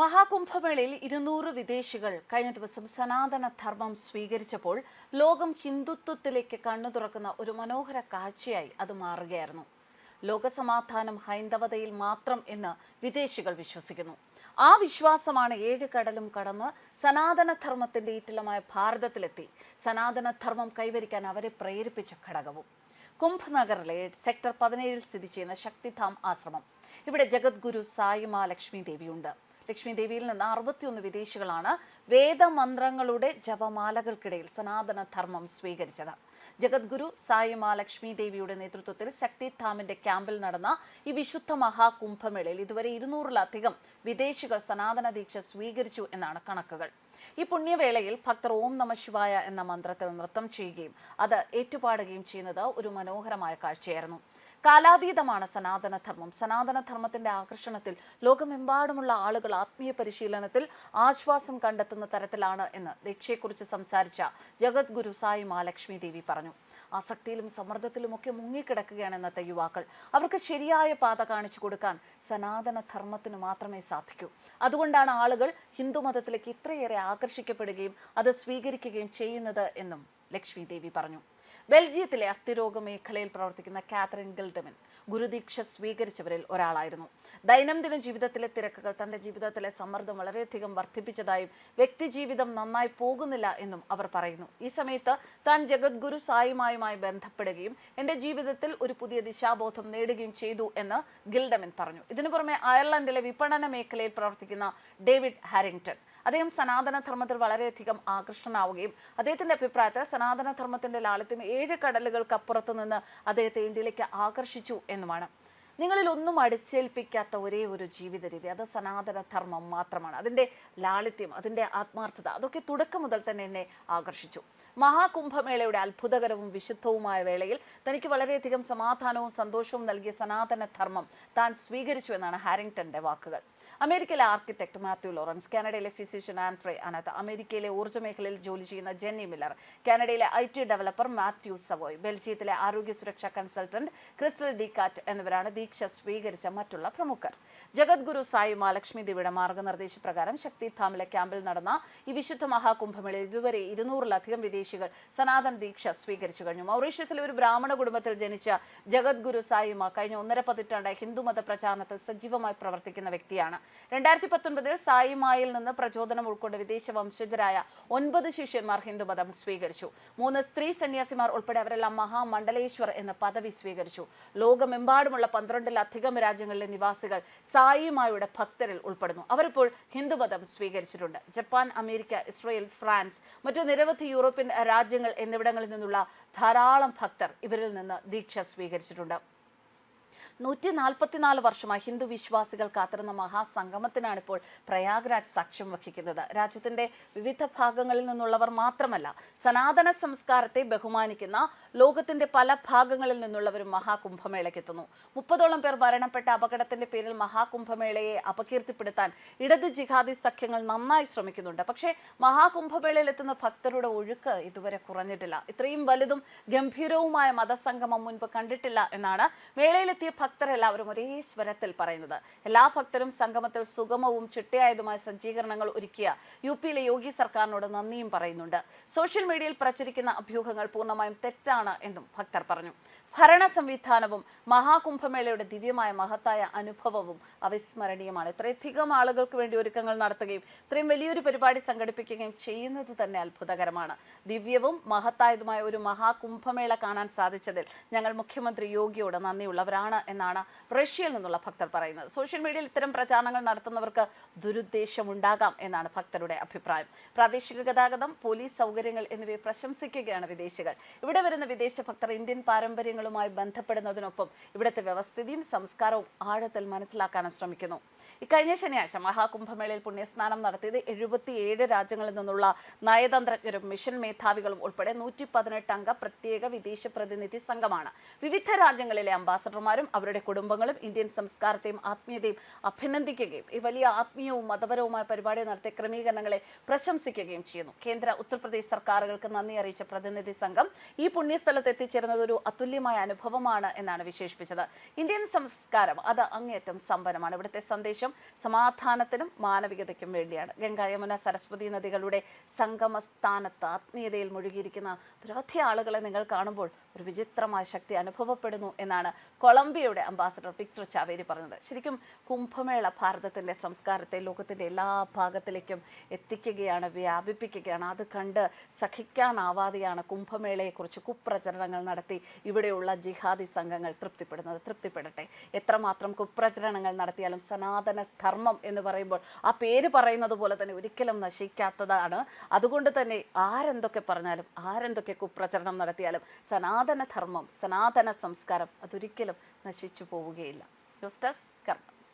മഹാകുംഭമേളയിൽ ഇരുന്നൂറ് വിദേശികൾ കഴിഞ്ഞ ദിവസം സനാതന ധർമ്മം സ്വീകരിച്ചപ്പോൾ ലോകം ഹിന്ദുത്വത്തിലേക്ക് കണ്ണു തുറക്കുന്ന ഒരു മനോഹര കാഴ്ചയായി അത് മാറുകയായിരുന്നു. ലോകസമാധാനം ഹൈന്ദവതയിൽ മാത്രം എന്ന് വിദേശികൾ വിശ്വസിക്കുന്നു. ആ വിശ്വാസമാണ് ഏഴ് കടലും കടന്ന് സനാതനധർമ്മത്തിന്റെ ഈറ്റിലമായ ഭാരതത്തിലെത്തി. സനാതനധർമ്മം കൈവരിക്കാൻ അവരെ പ്രേരിപ്പിച്ച ഘടകവും. കുംഭനഗറിലെ സെക്ടർ പതിനേഴിൽ സ്ഥിതി ചെയ്യുന്ന ശക്തിധാം ആശ്രമം. ഇവിടെ ജഗദ്ഗുരു സായിമ ലക്ഷ്മി ദേവിയുണ്ട്. ലക്ഷ്മി ദേവിയിൽ നിന്ന് അറുപത്തിയൊന്ന് വിദേശികളാണ് വേദമന്ത്രങ്ങളുടെ ജപമാലകൾക്കിടയിൽ സനാതന ധർമ്മം സ്വീകരിച്ചത്. ജഗദ്ഗുരു സായിമ ലക്ഷ്മി ദേവിയുടെ നേതൃത്വത്തിൽ ശക്തിധാമിന്റെ ക്യാമ്പിൽ നടന്ന ഈ വിശുദ്ധ മഹാകുംഭമേളയിൽ ഇതുവരെ ഇരുന്നൂറിലധികം വിദേശികൾ സനാതന ദീക്ഷ സ്വീകരിച്ചു എന്നാണ് കണക്കുകൾ. ഈ പുണ്യവേളയിൽ ഭക്തർ ഓം നമ ശിവായ എന്ന മന്ത്രത്തിൽ നൃത്തം ചെയ്യുകയും അത് ഏറ്റുപാടുകയും ചെയ്യുന്നത് ഒരു മനോഹരമായ കാഴ്ചയായിരുന്നു. കാലാതീതമാണ് സനാതനധർമ്മം. സനാതനധർമ്മത്തിന്റെ ആകർഷണത്തിൽ ലോകമെമ്പാടുമുള്ള ആളുകൾ ആത്മീയ പരിശീലനത്തിൽ ആശ്വാസം കണ്ടെത്തുന്ന തരത്തിലാണ് എന്ന് ദീക്ഷയെക്കുറിച്ച് സംസാരിച്ച ജഗദ്ഗുരു സായി മഹാലക്ഷ്മി ദേവി പറഞ്ഞു. ആസക്തിയിലും സമ്മർദ്ദത്തിലുമൊക്കെ മുങ്ങിക്കിടക്കുകയാണ് ഇന്നത്തെ യുവാക്കൾ. അവർക്ക് ശരിയായ പാത കാണിച്ചു കൊടുക്കാൻ സനാതന ധർമ്മത്തിന് മാത്രമേ സാധിക്കൂ. അതുകൊണ്ടാണ് ആളുകൾ ഹിന്ദുമതത്തിലേക്ക് ഇത്രയേറെ ആകർഷിക്കപ്പെടുകയും അത് സ്വീകരിക്കുകയും ചെയ്യുന്നത് എന്നും ലക്ഷ്മി ദേവി പറഞ്ഞു. ബെൽജിയത്തിലെ അസ്ഥിരോഗ മേഖലയിൽ പ്രവർത്തിക്കുന്ന കാത്രിൻ ഗിൽഡമിൻ ഗുരുദീക്ഷ സ്വീകരിച്ചവരിൽ ഒരാളായിരുന്നു. ദൈനംദിന ജീവിതത്തിലെ തിരക്കുകൾ തന്റെ ജീവിതത്തിലെ സമ്മർദ്ദം വളരെയധികം വർദ്ധിപ്പിച്ചതായും വ്യക്തിജീവിതം നന്നായി പോകുന്നില്ല എന്നും അവർ പറയുന്നു. ഈ സമയത്ത് താൻ ജഗദ്ഗുരു സായിമായുമായി ബന്ധപ്പെടുകയും എന്റെ ജീവിതത്തിൽ ഒരു പുതിയ ദിശാബോധം നേടുകയും ചെയ്തു എന്ന് ഗിൽഡമിൻ പറഞ്ഞു. ഇതിനു പുറമെ അയർലൻഡിലെ വിപണന മേഖലയിൽ പ്രവർത്തിക്കുന്ന ഡേവിഡ് ഹാരിങ്ടൺ അദ്ദേഹം സനാതനധർമ്മത്തിൽ വളരെയധികം ആകൃഷ്ടനാവുകയും അദ്ദേഹത്തിന്റെ അഭിപ്രായത്തിൽ സനാതനധർമ്മത്തിന്റെ ലാളിത്യം ഏഴ് കടലുകൾക്കപ്പുറത്തു നിന്ന് അദ്ദേഹത്തെ ഇന്ത്യയിലേക്ക് ആകർഷിച്ചു എന്നുമാണ്. നിങ്ങളിൽ ഒന്നും അടിച്ചേൽപ്പിക്കാത്ത ഒരേ ഒരു ജീവിത രീതി അത് സനാതന ധർമ്മം മാത്രമാണ്. അതിന്റെ ലാളിത്യം അതിന്റെ ആത്മാർത്ഥത അതൊക്കെ തുടക്കം മുതൽ തന്നെ എന്നെ ആകർഷിച്ചു. മഹാകുംഭമേളയുടെ അത്ഭുതകരവും വിശുദ്ധവുമായ വേളയിൽ തനിക്ക് വളരെയധികം സമാധാനവും സന്തോഷവും നൽകിയ സനാതന ധർമ്മം താൻ സ്വീകരിച്ചു എന്നാണ് ഹാരിങ്ടന്റെ വാക്കുകൾ. അമേരിക്കയിലെ ആർക്കിടെക്ട് മാത്യു ലോറൻസ് കാനഡയിലെ ഫിസിഷ്യൻ ആൻഡ്രെ അനത്ത് അമേരിക്കയിലെ ഊർജ മേഖലയിൽ ജോലി ചെയ്യുന്ന ജെന്നി മില്ലർ കാനഡയിലെ I T developer Matthew Savoy ബെൽജിയത്തിലെ ആരോഗ്യ സുരക്ഷാ കൺസൾട്ടന്റ് ക്രിസ്റ്റൽ ഡി കാറ്റ് എന്നിവരാണ് ദീക്ഷ സ്വീകരിച്ച മറ്റുള്ള പ്രമുഖർ. ജഗദ്ഗുരു സായി മഹാലക്ഷ്മി ദേവിയുടെ മാർഗനിർദ്ദേശപ്രകാരം ശക്തിധാമിലെ ക്യാമ്പിൽ നടന്ന ഈ വിശുദ്ധ മഹാകുംഭമേളയിൽ ഇതുവരെ ഇരുന്നൂറിലധികം വിദേശികൾ സനാതൻ ദീക്ഷ സ്വീകരിച്ചു കഴിഞ്ഞു. മൗറീഷ്യസിലെ ഒരു ബ്രാഹ്മണ കുടുംബത്തിൽ ജനിച്ച ജഗദ്ഗുരു സായിമ കഴിഞ്ഞ ഒന്നര പതിറ്റാണ്ടായി ഹിന്ദുമത പ്രചാരണത്തിൽ സജീവമായി പ്രവർത്തിക്കുന്ന വ്യക്തിയാണ്. രണ്ടായിരത്തി പത്തൊൻപതിൽ സായിമായിൽ നിന്ന് പ്രചോദനം ഉൾക്കൊണ്ട് വിദേശ വംശജരായ ഒൻപത് ശിഷ്യന്മാർ ഹിന്ദുമതം സ്വീകരിച്ചു. മൂന്ന് സ്ത്രീ സന്യാസിമാർ ഉൾപ്പെടെ അവരെല്ലാം മഹാമണ്ഡലേശ്വർ എന്ന പദവി സ്വീകരിച്ചു. ലോകമെമ്പാടുമുള്ള പന്ത്രണ്ടിലധികം രാജ്യങ്ങളിലെ നിവാസികൾ സായിമായുടെ ഭക്തരിൽ ഉൾപ്പെടുന്നു. അവരിപ്പോൾ ഹിന്ദുമതം സ്വീകരിച്ചിട്ടുണ്ട്. ജപ്പാൻ അമേരിക്ക ഇസ്രയേൽ ഫ്രാൻസ് മറ്റു നിരവധി യൂറോപ്യൻ രാജ്യങ്ങൾ എന്നിവിടങ്ങളിൽ നിന്നുള്ള ധാരാളം ഭക്തർ ഇവരിൽ നിന്ന് ദീക്ഷ സ്വീകരിച്ചിട്ടുണ്ട്. നൂറ്റി നാൽപ്പത്തിനാല് വർഷമായി ഹിന്ദു വിശ്വാസികൾ കാത്തിരുന്ന മഹാസംഗമത്തിനാണ് ഇപ്പോൾ പ്രയാഗ്രാജ് സാക്ഷ്യം വഹിക്കുന്നത്. രാജ്യത്തിന്റെ വിവിധ ഭാഗങ്ങളിൽ നിന്നുള്ളവർ മാത്രമല്ല സനാതന സംസ്കാരത്തെ ബഹുമാനിക്കുന്ന ലോകത്തിന്റെ പല ഭാഗങ്ങളിൽ നിന്നുള്ളവരും മഹാകുംഭമേളയ്ക്ക് എത്തുന്നു മുപ്പതോളം പേർ മരണപ്പെട്ട അപകടത്തിന്റെ പേരിൽ മഹാകുംഭമേളയെ അപകീർത്തിപ്പെടുത്താൻ ഇടത് ജിഹാദി സഖ്യങ്ങൾ നന്നായി ശ്രമിക്കുന്നുണ്ട്. പക്ഷേ മഹാകുംഭമേളയിൽ എത്തുന്ന ഭക്തരുടെ ഒഴുക്ക് ഇതുവരെ കുറഞ്ഞിട്ടില്ല. ഇത്രയും വലുതും ഗംഭീരവുമായ മതസംഗമം മുൻപ് കണ്ടിട്ടില്ല എന്നാണ് മേളയിലെത്തിയ ഭക്തരെല്ലാവരും ഒരേ സ്വരത്തിൽ പറയുന്നത്. എല്ലാ ഭക്തരും സംഗമത്തിൽ സുഗമവും ചിട്ടയായതുമായ സജ്ജീകരണങ്ങൾ ഒരുക്കിയ യു പിയിലെ യോഗി സർക്കാരിനോട് നന്ദിയും പറയുന്നുണ്ട്. സോഷ്യൽ മീഡിയയിൽ പ്രചരിക്കുന്ന അഭ്യൂഹങ്ങൾ പൂർണമായും തെറ്റാണ് എന്നും ഭക്തർ പറഞ്ഞു. ഭരണ സംവിധാനവും മഹാകുംഭമേളയുടെ ദിവ്യമായ മഹത്തായ അനുഭവവും അവിസ്മരണീയമാണ്. ഇത്രയധികം ആളുകൾക്ക് വേണ്ടി ഒരുക്കങ്ങൾ നടത്തുകയും ഇത്രയും വലിയൊരു പരിപാടി സംഘടിപ്പിക്കുകയും ചെയ്യുന്നത് തന്നെ അത്ഭുതകരമാണ്. ദിവ്യവും മഹത്തായതുമായ ഒരു മഹാകുംഭമേള കാണാൻ സാധിച്ചതിൽ ഞങ്ങൾ മുഖ്യമന്ത്രി യോഗിയോട് നന്ദിയുള്ളവരാണ് എന്നാണ് റഷ്യയിൽ നിന്നുള്ള ഭക്തർ പറയുന്നത്. സോഷ്യൽ മീഡിയയിൽ ഇത്തരം പ്രചാരണങ്ങൾ നടത്തുന്നവർക്ക് ദുരുദ്ദേശമുണ്ടാകാം എന്നാണ് ഭക്തരുടെ അഭിപ്രായം. പ്രാദേശിക ഗതാഗതം പോലീസ് സൗകര്യങ്ങൾ എന്നിവയെ പ്രശംസിക്കുകയാണ് വിദേശികൾ. ഇവിടെ വരുന്ന വിദേശ ഭക്തർ ഇന്ത്യൻ പാരമ്പര്യങ്ങളുമായി ബന്ധപ്പെടുന്നതിനൊപ്പം ഇവിടുത്തെ വ്യവസ്ഥിതിയും സംസ്കാരവും ആഴത്തിൽ മനസ്സിലാക്കാനും ശ്രമിക്കുന്നു. ഇക്കഴിഞ്ഞ ശനിയാഴ്ച മഹാകുംഭമേളയിൽ പുണ്യസ്നാനം നടത്തിയത് എഴുപത്തിയേഴ് രാജ്യങ്ങളിൽ നിന്നുള്ള നയതന്ത്രജ്ഞരും മിഷൻ മേധാവികളും ഉൾപ്പെടെ നൂറ്റി പതിനെട്ട് അംഗ പ്രത്യേക വിദേശ പ്രതിനിധി സംഘമാണ്. വിവിധ രാജ്യങ്ങളിലെ അംബാസഡർമാരും അവരുടെ കുടുംബങ്ങളും ഇന്ത്യൻ സംസ്കാരത്തെയും ആത്മീയതയും അഭിനന്ദിക്കുകയും ഈ വലിയ ആത്മീയവും മതപരവുമായ പരിപാടി നടത്തിയ ക്രമീകരണങ്ങളെ പ്രശംസിക്കുകയും ചെയ്യുന്നു. കേന്ദ്ര ഉത്തർപ്രദേശ് സർക്കാരുകൾക്ക് നന്ദി അറിയിച്ച പ്രതിനിധി സംഘം ഈ പുണ്യസ്ഥലത്ത് എത്തിച്ചേരുന്നത് ഒരു അതുല്യമായ അനുഭവമാണ് എന്നാണ് വിശേഷിപ്പിച്ചത്. ഇന്ത്യൻ സംസ്കാരം അത് അങ്ങേയറ്റം സമ്പന്നമാണ്. ഇവിടുത്തെ സന്ദേശം സമാധാനത്തിനും മാനവികതയ്ക്കും വേണ്ടിയാണ്. ഗംഗാ യമുന സരസ്വതി നദികളുടെ സംഗമസ്ഥാനത്ത് ആത്മീയതയിൽ മുഴുകിയിരിക്കുന്ന നിരവധി ആളുകളെ നിങ്ങൾ കാണുമ്പോൾ ഒരു വിചിത്രമായ ശക്തി അനുഭവപ്പെടുന്നു എന്നാണ് കൊളംബിയയുടെ അംബാസഡർ വിക്ടർ ചാവേരി പറഞ്ഞത് ശരിക്കും കുംഭമേള ഭാരതത്തിന്റെ സംസ്കാരത്തെ ലോകത്തിന്റെ എല്ലാ ഭാഗത്തിലേക്കും എത്തിക്കുകയാണ് വ്യാപിപ്പിക്കുകയാണ്. അത് കണ്ട് സഹിക്കാനാവാതെയാണ് കുംഭമേളയെക്കുറിച്ച് കുപ്രചരണങ്ങൾ നടത്തി ഇവിടെയുള്ള ജിഹാദി സംഘങ്ങൾ തൃപ്തിപ്പെടുന്നത്. തൃപ്തിപ്പെടട്ടെ. എത്രമാത്രം കുപ്രചരണങ്ങൾ നടത്തിയാലും സനാതന ധർമ്മം എന്ന് പറയുമ്പോൾ ആ പേര് പറയുന്നത് പോലെ തന്നെ ഒരിക്കലും നശിക്കാത്തതാണ്. അതുകൊണ്ട് തന്നെ ആരെന്തൊക്കെ പറഞ്ഞാലും ആരെന്തൊക്കെ കുപ്രചരണം നടത്തിയാലും സനാതന ധർമ്മം സനാതന സംസ്കാരം അതൊരിക്കലും നശിച്ചു പോവുകയില്ല. ഡെസ്ക് കർമ്മസ്.